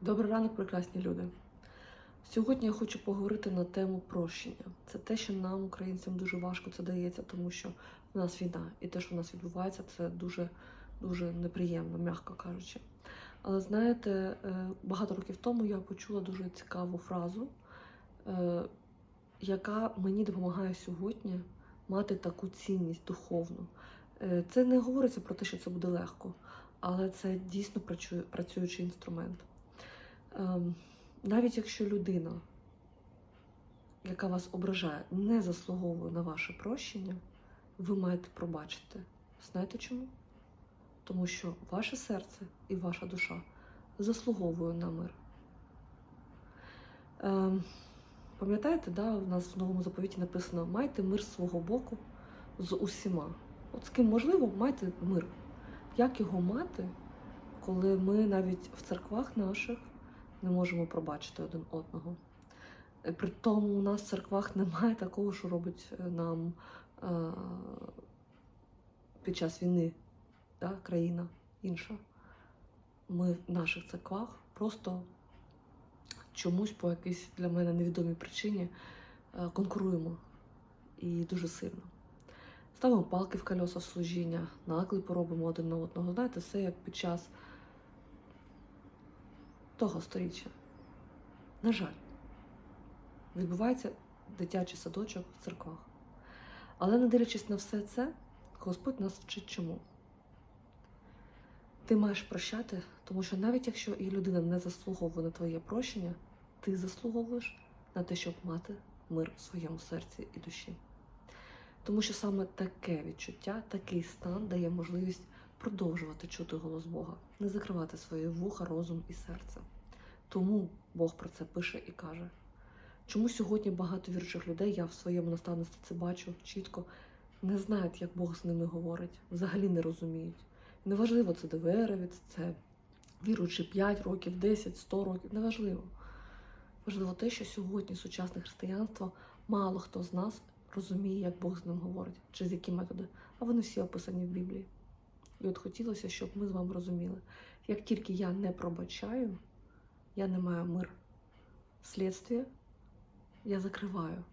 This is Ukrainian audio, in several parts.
Добрий ранок, прекрасні люди. Сьогодні я хочу поговорити на тему прощення. Це те, що нам, українцям, дуже важко це дається, тому що в нас війна, і те, що в нас відбувається, це дуже дуже неприємно, м'яко кажучи. Але знаєте, е, багато років тому я почула дуже цікаву фразу, е, яка мені допомагає сьогодні мати таку цінність духовну. Е, Це не говориться про те, що це буде легко, але це дійсно працюючий інструмент. Ем, навіть якщо людина, яка вас ображає, не заслуговує на ваше прощення, ви маєте пробачити. Знаєте чому? Тому що ваше серце і ваша душа заслуговує на мир. Ем, пам'ятаєте, да, у нас в новому заповіті написано: майте мир з свого боку з усіма. От з ким можливо, майте мир. Як його мати, коли ми навіть в церквах наших не можемо пробачити один одного. Е, При тому у нас в церквах немає такого, що робить е, нам е, під час війни да, країна інша. Ми в наших церквах просто чомусь по якійсь для мене невідомій причині е, конкуруємо і дуже сильно. Ставимо палки в кольоса в служіння, наклепи робимо один на одного. Знаєте, все як під час того сторіччя. На жаль, відбувається дитячий садочок в церквах. Але не дивлячись на все це, Господь нас вчить чому? Ти маєш прощати, тому що навіть якщо і людина не заслуговує на твоє прощення, ти заслуговуєш на те, щоб мати мир в своєму серці і душі. Тому що саме таке відчуття, такий стан дає можливість продовжувати чути голос Бога, не закривати свої вуха, розум і серце. Тому Бог про це пише і каже. Чому сьогодні багато віруючих людей, я в своєму наставництві це бачу чітко, не знають, як Бог з ними говорить, взагалі не розуміють. Неважливо, це ДВРовець, це віруючий 5 років, 10, 100 років, неважливо. Важливо те, що сьогодні сучасне християнство мало хто з нас розуміє, як Бог з ним говорить, через які методи, а вони всі описані в Біблії. І от хотілося, щоб ми з вами розуміли, як тільки я не пробачаю, я не маю мир. Слідствие, я закриваю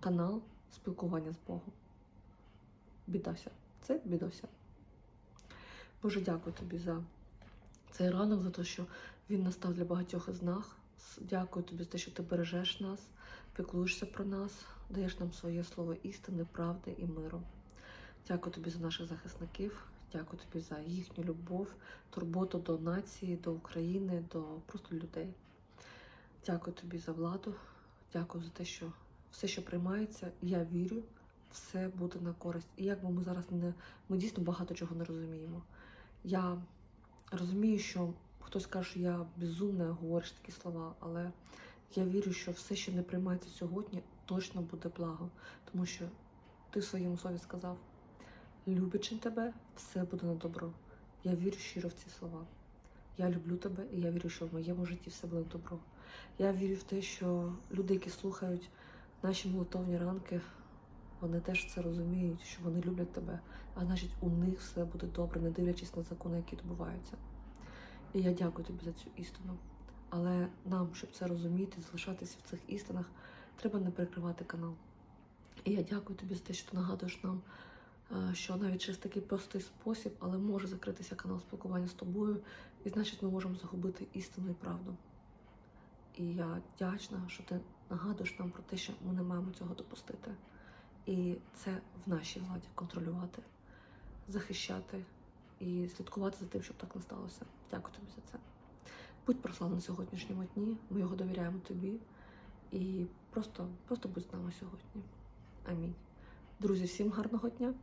канал спілкування з Богом. Бідося. Це бідося. Боже, дякую тобі за цей ранок, за те, що він настав для багатьох із нас. Дякую тобі за те, що ти бережеш нас, піклуєшся про нас, даєш нам своє слово істини, правди і миру. Дякую тобі за наших захисників. Дякую тобі за їхню любов, турботу до нації, до України, до просто людей. Дякую тобі за владу. Дякую за те, що все, що приймається, я вірю, все буде на користь. І як би ми зараз не ми дійсно багато чого не розуміємо. Я розумію, що хтось каже, що я безумна, говориш такі слова, але я вірю, що все, що не приймається сьогодні, точно буде благо, тому що ти в своєму слові сказав, любячи тебе, все буде на добро. Я вірю щиро в ці слова. Я люблю тебе, і я вірю, що в моєму житті все буде добро. Я вірю в те, що люди, які слухають наші молитовні ранки, вони теж це розуміють, що вони люблять тебе, а значить, у них все буде добре, не дивлячись на закони, які відбуваються. І я дякую тобі за цю істину. Але нам, щоб це розуміти, залишатися в цих істинах, треба не перекривати канал. І я дякую тобі за те, що ти нагадуєш нам, що навіть через такий простий спосіб, але може закритися канал спілкування з тобою, і значить, ми можемо загубити істину і правду. І я вдячна, що ти нагадуєш нам про те, що ми не маємо цього допустити. І це в нашій владі контролювати, захищати і слідкувати за тим, щоб так не сталося. Дякую тобі за це. Будь прославлений сьогоднішньому дні. Ми його довіряємо тобі. І просто, просто будь з нами сьогодні. Амінь. Друзі, всім гарного дня!